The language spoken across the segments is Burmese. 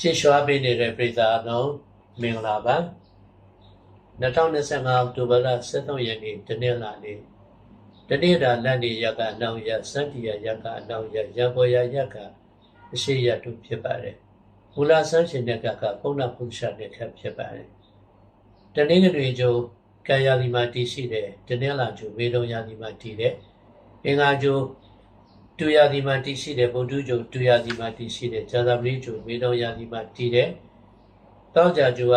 ကြည့်ရှုအားပေးနေတဲ့ပရိသတ်အလုံးမင်္ဂလာပါ2025အောက်တိုဘာလ23ရက်နေ့တနင်္လာနေ့တနေ့တာလက်နေရက်ကအနောက်ရက်စန္တိယရက်ကအနောက်ရက်ရံပေါ်ရရက်ကအရှိရတုဖြစ်ပါတယ်မူလဆန်းရှင်တဲ့ကကပုံနာပုရှာတဲ့ခက်ဖြစ်ပါတယ်တနင်္ဂနွေကျိုးကံယာဒီမှာတည်ရှိတယ်တနင်္လာကျိုးမေလုံးယာဒီမှာတည်တယ်အင်္ဂါကျိုး တူယာဒီမှာတည်ရှိတယ်ဗုဒ္ဓကျိုးတူယာဒီမှာတည်ရှိတယ်ဇာသမီကျိုးမေလုံးယာဒီမှာတည်တယ်တောက်ကြကျိုးက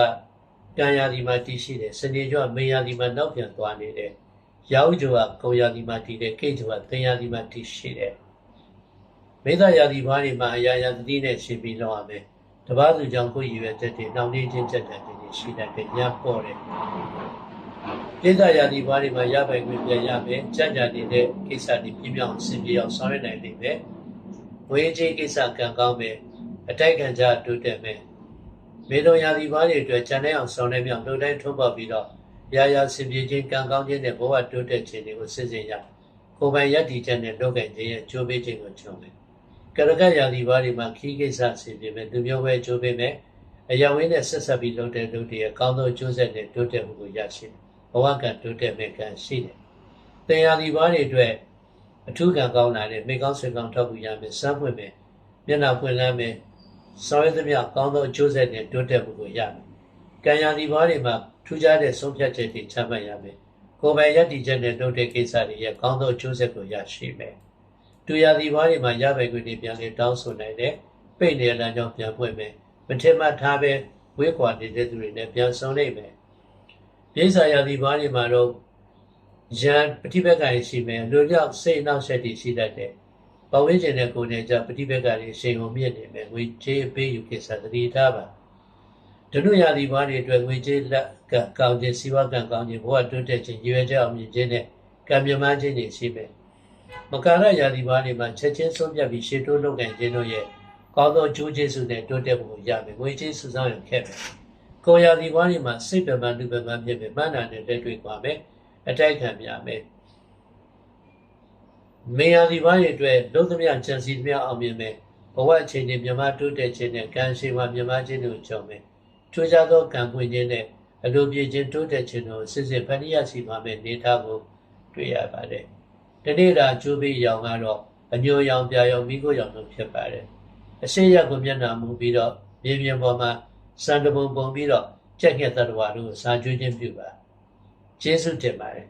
ကံယာဒီမှာတည်ရှိတယ်စနေကျိုးကမေယာဒီမှာနောက်ပြန်သွားနေတယ်ရောက်ကျိုးကကုံယာဒီမှာတည်တယ်ကိတ်ကျိုးကသင်ယာဒီမှာတည်ရှိတယ်မေတ္တာယာဒီဘာတွေမှာအရာရာသတိနဲ့ရှင်ပြီးလောက်ရမယ်တပားသူကြောင့်ကိုယ်ရည်ရွယ်ချက်တွေနှောင့်နှေးခြင်းချက်တွေရှိတတ်တယ်ညပေါ်တယ် ပြိဿယာဒီဘာတွေမှာရပိုင်ခွင့်ပြန်ရမယ်ကြံ့ကြံနေတဲ့ကိစ္စတွေပြင်းပြအောင်ဆင်ပြေအောင်ဆောင်ရွက်နိုင်လိမ့်မယ်ဝေးချင်းကိစ္စကံကောင်းမယ်အတိုက်ခံကြတိုးတက်မယ်မေတော်ယာဒီဘာတွေအတွက်ကြံတဲ့အောင်ဆောင်နေမြောက်လှုပ်တိုင်းထုံးပေါက်ပြီးတော့ရာရာဆင်ပြေခြင်းကံကောင်းခြင်းနဲ့ဘဝတိုးတက်ခြင်းတွေကိုစစ်စင်ရကိုယ်ပိုင်ယက်တီချက်နဲ့လုပ်ကင်ခြင်းရဲ့ကြိုးပေးခြင်းကိုချုံမယ်ကရကရာဒီဘာတွေမှာခီးကိစ္စဆင်ပြေမယ်သူမျိုးပဲကြိုးပေးမယ်အယောင်ဝင်းနဲ့ဆက်ဆက်ပြီးလုပ်တဲ့လုပ်တွေအကောင်းဆုံးကျိုးဆက်နဲ့တိုးတက်မှုကိုရရှိတယ်ဘ ဝကတိုးတက်မဲ့ကံရှိတယ်။တင်ယာဒီဘာတွေအတွက်အထူးကံကောင်းလာတဲ့မိကောင်းဆွေကောင်းထောက်ကူရမယ်စမ်းပွင့်မယ်မျက်နှာပွင့်လန်းမယ်ဆောင်ရသမျှကောင်းသောအကျိုးဆက်နဲ့တိုးတက်မှုကိုရမယ်။ကံယာဒီဘာတွေမှာထူးခြားတဲ့ဆုံးဖြတ်ချက်တွေချမှတ်ရမယ်။ကိုယ်ပိုင်ရည်တည်ချက်နဲ့လုပ်တဲ့ကိစ္စတွေရဲ့ကောင်းသောအကျိုးဆက်ကိုရရှိမယ်။တူယာဒီဘာတွေမှာရပိုင်ခွင့်တွေပြန်လေတောင်းဆိုနိုင်တဲ့ပိတ်နေလမ်းကြောင်းပြန်ပွင့်မယ်။မထင်မှတ်ထားပဲဝေးကွာနေတဲ့သူတွေနဲ့ပြန်ဆုံနိုင်မယ် ပြိဿရာသီဘားတွေမှာတော့ရန်ပฏิပက္ခတွေရှိမယ်လူကြောင့်စိတ်နှောက်ယှက်တွေရှိတတ်တယ်။ပဝင်းကျင်တဲ့ကိုယ်နဲ့ကြောင့်ပฏิပက္ခတွေအရှိန်ကိုမြင့်နေမယ်ငွေကြေးပေးယူကိစ္စသတိထားပါ။ဒုနုရာသီဘားတွေအတွက်ငွေကြေးလက်ကကောင်းခြင်းစီးပွားကံကောင်းခြင်းဘဝတိုးတက်ခြင်းရည်ရွယ်ချက်အောင်မြင်ခြင်းနဲ့ကံမြမခြင်းတွေရှိမယ်။မကာရရာသီဘားတွေမှာချက်ချင်းဆုံးဖြတ်ပြီးရှေ့တိုးလုပ်ကင်ခြင်းတို့ရဲ့ကောင်းသောအကျိုးကျေးဇူးနဲ့တိုးတက်မှုရမယ်။ငွေကြေးစုဆောင်းရခဲ့မယ်။ ကိုရာဒီဘွားတွေမှာစိတ်ပမှန်လူပမှန်ဖြစ်ဖြစ်မှန်တာနဲ့လက်တွေ့သွားမယ်အတိုက်ခံများမယ်မေယာဒီဘွားတွေအတွက်လုံးသမျှချန်စီသမျှအောင်မြင်မယ်ဘဝအခြေအနေမြမတိုးတက်ခြင်းနဲ့ကံရှိမှမြမခြင်းတို့ကြောင့်မယ်ထူးခြားသောကံပွင့်ခြင်းနဲ့အလိုပြည့်ခြင်းတိုးတက်ခြင်းတို့စစ်စစ်ဖဏိယစီပါမယ်နေသားကိုတွေ့ရပါတယ်တနေ့တာကျိုးပေးရောင်ကတော့အညိုရောင်ပြရောင်မိခိုးရောင်တို့ဖြစ်ပါတယ်အရှိရကိုမျက်နှာမူပြီးတော့မြေပြင်ပေါ်မှာ စံတပုံပုံပြီးတော့ကြက်ခဲ့တတဝါတို့စာကျွေးခြင်းပြုပါကျေးဇူးတင်ပါတယ်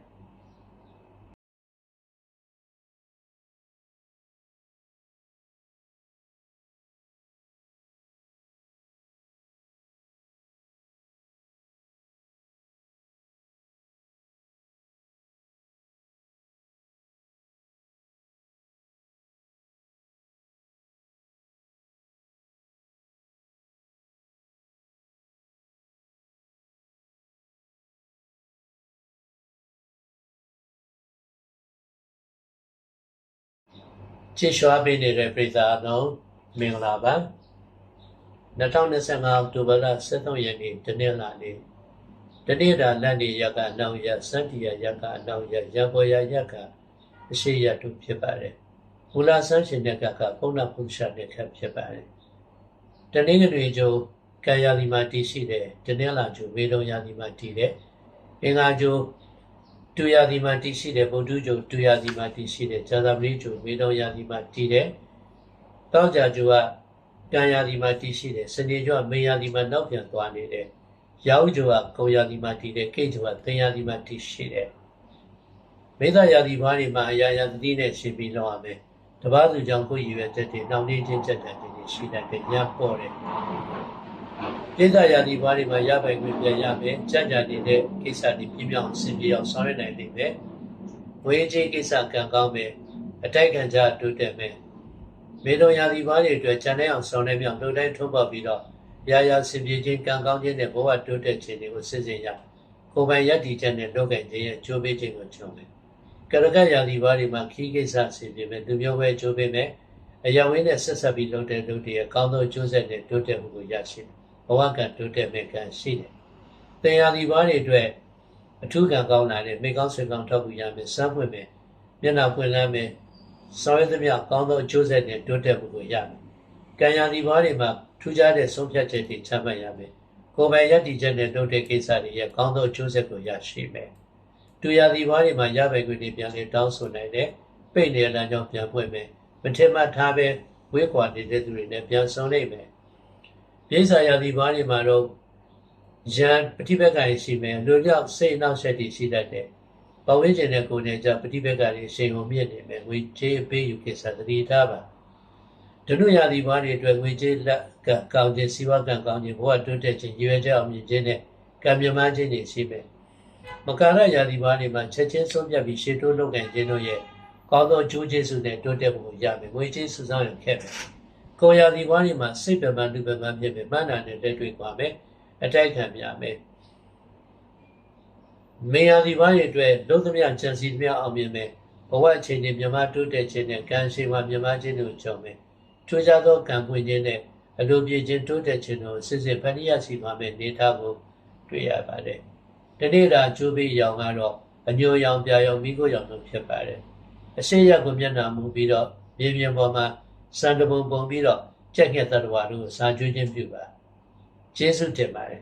ကြည့်ရှုအားပေးနေတဲ့ပရိသတ်အလုံးမင်္ဂလာပါ2025အောက်တိုဘာလ23ရက်နေ့တနင်္လာနေ့တနေ့တာလက်နေရက်ကအနောက်ရက်စန္တိယရက်ကအနောက်ရက်ရံပေါ်ရရက်ကအရှိရတုဖြစ်ပါတယ်မူလဆန်းရှင်တဲ့ကကပုံနာပုရှာတဲ့ခက်ဖြစ်ပါတယ်တနင်္ဂနွေကျိုးကံယာဒီမှာတည်ရှိတယ်တနင်္လာကျိုးမေတုံယာဒီမှာတည်တယ်အင်္ဂါကျိုး တူယာဒီမှာတည်ရှိတယ်ဗုဒ္ဓကျုံတူယာဒီမှာတည်ရှိတယ်ဇာသမဏိကျုံမေတော်ယာဒီမှာတည်တယ်တောက်ကြကျုံကကံယာဒီမှာတည်ရှိတယ်စနေကျုံကမေယာဒီမှာနောက်ပြန်သွားနေတယ်ရောက်ကျုံကကုံယာဒီမှာတည်တယ်ကိတ်ကျုံကသင်ယာဒီမှာတည်ရှိတယ်မေတ္တာယာဒီဘာတွေမှာအရာရာသတိနဲ့ရှင်ပြီးလောက်ရမယ်တပားသူကြောင့်ကိုယ်ရည်ရွယ်ချက်တွေနှောင့်နှေးခြင်းချက်တွေရှိတတ်တယ်ညပေါ်တယ် ပြိဿယာဒီဘာတွေမှာရပိုင်ခွင့်ပြန်ရမယ်ကြံ့ကြံနေတဲ့ကိစ္စတွေပြင်းပြအောင်ဆင်ပြေအောင်ဆောင်ရွက်နိုင်လိမ့်မယ်ဝေးချင်းကိစ္စကံကောင်းမယ်အတိုက်ခံကြတိုးတက်မယ်မေတော်ယာဒီဘာတွေအတွက်ကြံတဲ့အောင်ဆောင်နေမြောက်လှုပ်တိုင်းထုံးပေါက်ပြီးတော့ရာရာဆင်ပြေခြင်းကံကောင်းခြင်းနဲ့ဘဝတိုးတက်ခြင်းတွေကိုစစ်စင်ရကိုယ်ပိုင်ရည်တည်ချက်နဲ့လုပ်ကင်ခြင်းရဲ့ကြိုးပေးခြင်းကိုချုံမယ်ကရကယာဒီဘာတွေမှာခီးကိစ္စဆင်ပြေမယ်သူမျိုးပဲကြိုးပေးမယ်အရာဝင်းနဲ့ဆက်ဆက်ပြီးလုပ်တဲ့လုပ်တွေရဲ့ကောင်းသောကျိုးဆက်နဲ့တိုးတက်မှုကိုရရှိတယ် ဘဝကတိုးတက်မဲ့ကံရှိတယ်။တင်ယာဒီဘာတွေအတွက်အထူးကံကောင်းလာတဲ့မိကောင်းဆွေကောင်းထောက်ကူရမယ်စမ်းပွင့်မယ်မျက်နှာပွင့်လန်းမယ်ဆောင်ရသမျှကောင်းသောအကျိုးဆက်နဲ့တိုးတက်မှုကိုရမယ်။ကံယာဒီဘာတွေမှာထူးခြားတဲ့ဆုံးဖြတ်ချက်တွေချမှတ်ရမယ်ကိုယ်ပိုင်ရည်တည်ချက်နဲ့လုပ်တဲ့ကိစ္စတွေရဲ့ကောင်းသောအကျိုးဆက်ကိုရရှိမယ်တူရသည်ဘွားတွေမှာရပိုင်ခွင့်တွေပြန်လည်တောင်းဆိုနိုင်တယ်ပိတ်နေတဲ့လမ်းကြောင်းပြန်ပွင့်မယ်မထင်မှတ်ထားပဲဝေးကွာနေတဲ့သူတွေနဲ့ပြန်ဆုံနိုင်မယ် ပြိဿရာသည်ဘွားတွေမှာတော့ရန်ပฏิပက္ခရရှိမယ်လူလျောက်စိတ်အနှောက်အယှက်တွေရှိတတ်တယ်ပဝင်းကျင်တဲ့ကိုယ်နဲ့ကြပฏิပက္ခတွေရှိန်ကုန်မြင့်နေမယ်ငွေကြေးအပေးယူကိစ္စသတိထားပါဒနုရာသီဘွားတွေအတွက်ငွေကြေးလက်ကကောင်းခြင်းစီးပွားကံကောင်းခြင်းဘဝတိုးတက်ခြင်းရွယ်ချက်အောင်မြင်ခြင်းနဲ့ကံမြမခြင်းတွေရှိမယ်မကာရရာသီဘွားတွေမှာချက်ချင်းဆုံးဖြတ်ပြီးရှေ့တိုးလုပ်ကင်ခြင်းတို့ရဲ့ကောင်းသောကျိုးကျေးဇူးနဲ့တိုးတက်ဖို့ရမယ်ငွေကြေးစုဆောင်းရခက်မယ် ကိုရာသီဘွားတွေမှာစိတ်ပမှန်လူပမှန်ဖြစ်မယ်မှန်တာနဲ့တက်တွေ့သွားမယ်အတိုက်ခံပြမယ်မေယာဒီဘာရဲ့အတွက်လုံးသမျှချန်စီသမျှအောင်မြင်မယ်ဘဝအချိန်တွေမြမတိုးတက်ခြင်းနဲ့ကံရှိမှမြမခြင်းတို့ကြောင့်မယ်ထူးခြားသောကံပွင့်ခြင်းနဲ့အလိုပြည့်ခြင်းတိုးတက်ခြင်းတို့စစ်စစ်ဖဏိယစီပါမယ်နေထားကိုတွေ့ရပါတယ်ဒီနေ့တာကျိုးပေးရောင်ကတော့အညိုရောင်ပြာရောင်မိခိုးရောင်တို့ဖြစ်ပါတယ်အရှိရကိုမျက်နှာမူပြီးတော့မြေပြင်ပေါ်မှာ စံတပုံပုံပြီးတော့ကြက်ခဲ့တတ္တဝါတို့ကိုစာကျွေးခြင်းပြုပါကျေးဇူးတင်ပါတယ်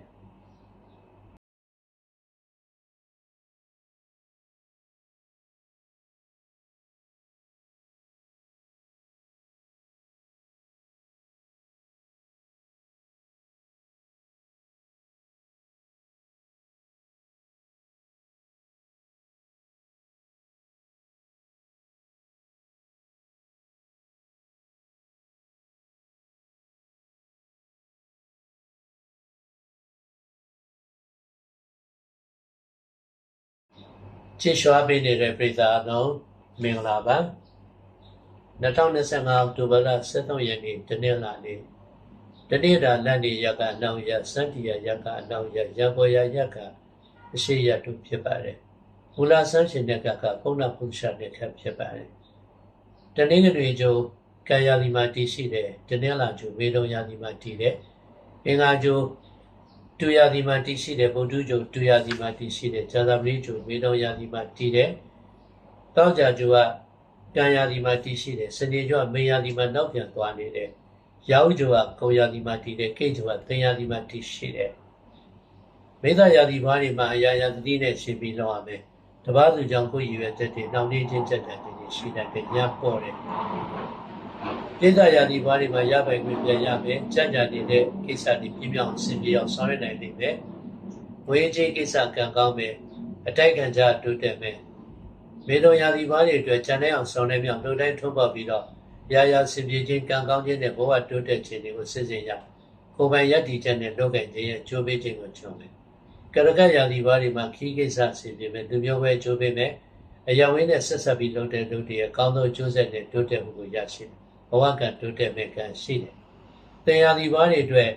ချစ်ရွှာပေးနေတဲ့ပြည်သားအလုံးမင်္ဂလာပါ2025အောက်တိုဘာလ23ရက်နေ့တနင်္လာနေ့တနေ့တာလက်နေရကအနောင်ရစန္တိယရကအနောင်ရရဘောရရကအရှိရတုဖြစ်ပါတယ်မူလဆန်းရှင်တဲ့ကကပုံနာပုရှာတဲ့ခက်ဖြစ်ပါတယ်တနင်္ဂနွေကျိုးကံယာလီမှာတည်ရှိတဲ့တနင်္လာကျိုးမေလုံးယာလီမှာတည်တဲ့အင်္ဂါကျိုး တူရသည်မှာတည်ရှိတဲ့ဗုဒ္ဓကျုံတူရသည်မှာတည်ရှိတဲ့ဇာသပတိကျုံမေတော်ရသည်မှာတည်တဲ့တောက်ကြကျုံကကံရသည်မှာတည်ရှိတဲ့စနေကျုံကမေရသည်မှာနောက်ပြန်သွားနေတဲ့ရောက်ကျုံကကုံရသည်မှာတည်တဲ့ကိကျုံကသင်ရသည်မှာတည်ရှိတဲ့မေတ္တာရသည်ဘာတွေမှာအရာရာသတိနဲ့ရှင်ပြီးလောက်ရမယ်တပားသူကြောင့်ကိုယ်ရည်ရွယ်ချက်တွေနှောင့်နှေးခြင်းချက်တွေရှိတတ်တဲ့ညပေါ်တဲ့ ကိစ္စရာဒီဘာတွေမှာရပိုင်ခွင့်ပြန်ရမယ်ကြံ့ကြာနေတဲ့ကိစ္စတွေပြင်းပြအောင်ဆင်ပြေအောင်ဆောင်ရွက်နိုင်နိုင်မယ်ဝေးချင်းကိစ္စကံကောင်းမယ်အတိုက်ခံကြတိုးတက်မယ်မေတော်ရာဒီဘာတွေအတွက်ကြံတဲ့အောင်ဆောင်နေမြောက်လှုပ်တိုင်းထုံးပေါက်ပြီးတော့ရာရာဆင်ပြေခြင်းကံကောင်းခြင်းနဲ့ဘဝတိုးတက်ခြင်းတွေကိုစစ်စစ်ရကိုယ်ပိုင်ရည်တည်ချက်နဲ့လုပ်ကိုင်ခြင်းရဲ့ကြိုးပေးခြင်းကိုချွန်မယ်ကရကရာဒီဘာတွေမှာခီးကိစ္စဆင်ပြေမယ်သူမျိုးပဲကြိုးပေးမယ်အရာဝင်းနဲ့ဆက်ဆက်ပြီးလုပ်တဲ့လုပ်တွေအကောင်းဆုံးကျိုးဆက်နဲ့တိုးတက်မှုကိုရရှိတယ် ဘဝကတိုးတက်မဲ့ကံရှိတယ်။တရားဒီဘာတွေအတွက်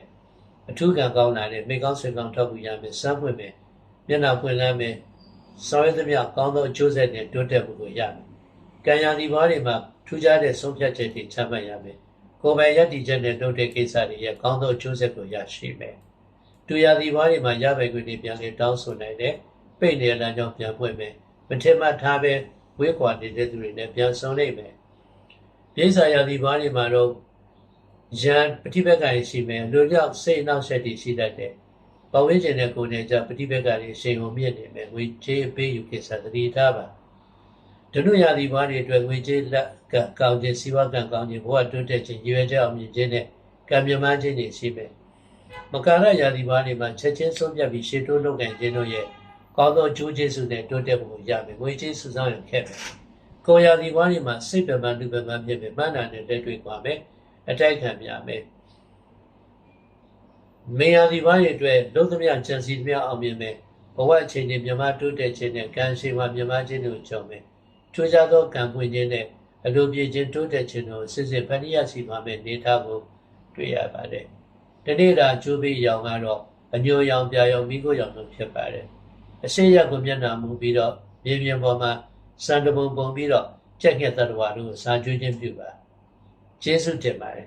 အထူးကံကောင်းလာတဲ့မိကောင်းဆွေကောင်းထောက်ကူရမယ်စမ်းပွင့်မယ်မျက်နှာပွင့်လန်းမယ်ဆောင်ရသမျှကောင်းသောအကျိုးဆက်နဲ့တိုးတက်မှုကိုရမယ်။ကံရာဒီဘာတွေမှာထူးခြားတဲ့ဆုံးဖြတ်ချက်တွေချမှတ်ရမယ်။ကိုယ်ပိုင်ရည်တည်ချက်နဲ့လုပ်တဲ့ကိစ္စတွေရဲ့ကောင်းသောအကျိုးဆက်ကိုရရှိမယ်။တူရာဒီဘာတွေမှာရပိုင်ခွင့်တွေပြန်လည်တောင်းဆိုနိုင်တယ်။ပိတ်နေတဲ့လမ်းကြောင်းပြန်ပွင့်မယ်။မထင်မှတ်ထားပဲဝေးကွာနေတဲ့သူတွေနဲ့ပြန်ဆုံနိုင်မယ် ပြိဿရာသီဘာတွေမှာတော့ရန်ပฏิပက္ခရရှိမယ်လူကြောင့်စိတ်နှောက်ယှက်တွေရှိတတ်တယ်။ပဝင်းကျင်တဲ့ကိုယ်နဲ့ကြပฏิပက္ခတွေရှိန်ကိုမြင့်နေမယ်ငွေကြေးပေးယူကိစ္စသတိထားပါ။ဒုနုရာသီဘာတွေအတွက်ငွေကြေးလက်ကကောင်းခြင်းစီးပွားကံကောင်းခြင်းဘဝတိုးတက်ခြင်းရွယ်ချက်အောင်မြင်ခြင်းနဲ့ကံမြမခြင်းတွေရှိမယ်။မကာရရာသီဘာတွေမှာချက်ချင်းဆုံးဖြတ်ပြီးရှေ့တိုးလုပ်ကင်ခြင်းတို့ရဲ့ကောင်းသောကျိုးကျေးဇူးနဲ့တိုးတက်မှုရမယ်။ငွေကြေးစုဆောင်းရခက်မယ်။ ကိုရာဒီဘွားတွေမှာစိတ်ပမှန်လူပမှန်ဖြစ်ဖြစ်မှန်တာနဲ့လက်တွေ့သွားမယ်အတိုက်ခံများမယ်မေယာဒီဘွားတွေအတွက်လုံးသမျှချန်စီသမျှအောင်မြင်မယ်ဘဝအချိန်တွေမြမတိုးတက်ခြင်းနဲ့ကံရှိမှမြမခြင်းတို့ကြောင့်မယ်ထူးခြားသောကံပွင့်ခြင်းနဲ့အလိုပြည့်ခြင်းတိုးတက်ခြင်းတို့စစ်စစ်ဖဏိယစီပါမယ်နေထားကိုတွေ့ရပါတယ်ဒီနေ့တာကျိုးပေးရောင်ကတော့အညိုရောင်ပြာရောင်မိခိုးရောင်တို့ဖြစ်ပါတယ်အရှိရကိုမျက်နှာမူပြီးတော့မြေပြင်ပေါ်မှာ စံတပုံပုံပြီးတော့ကြက်ခဲ့တတ္တဝါတို့စာကျွေးခြင်းပြုပါကျေးဇူးတင်ပါတယ်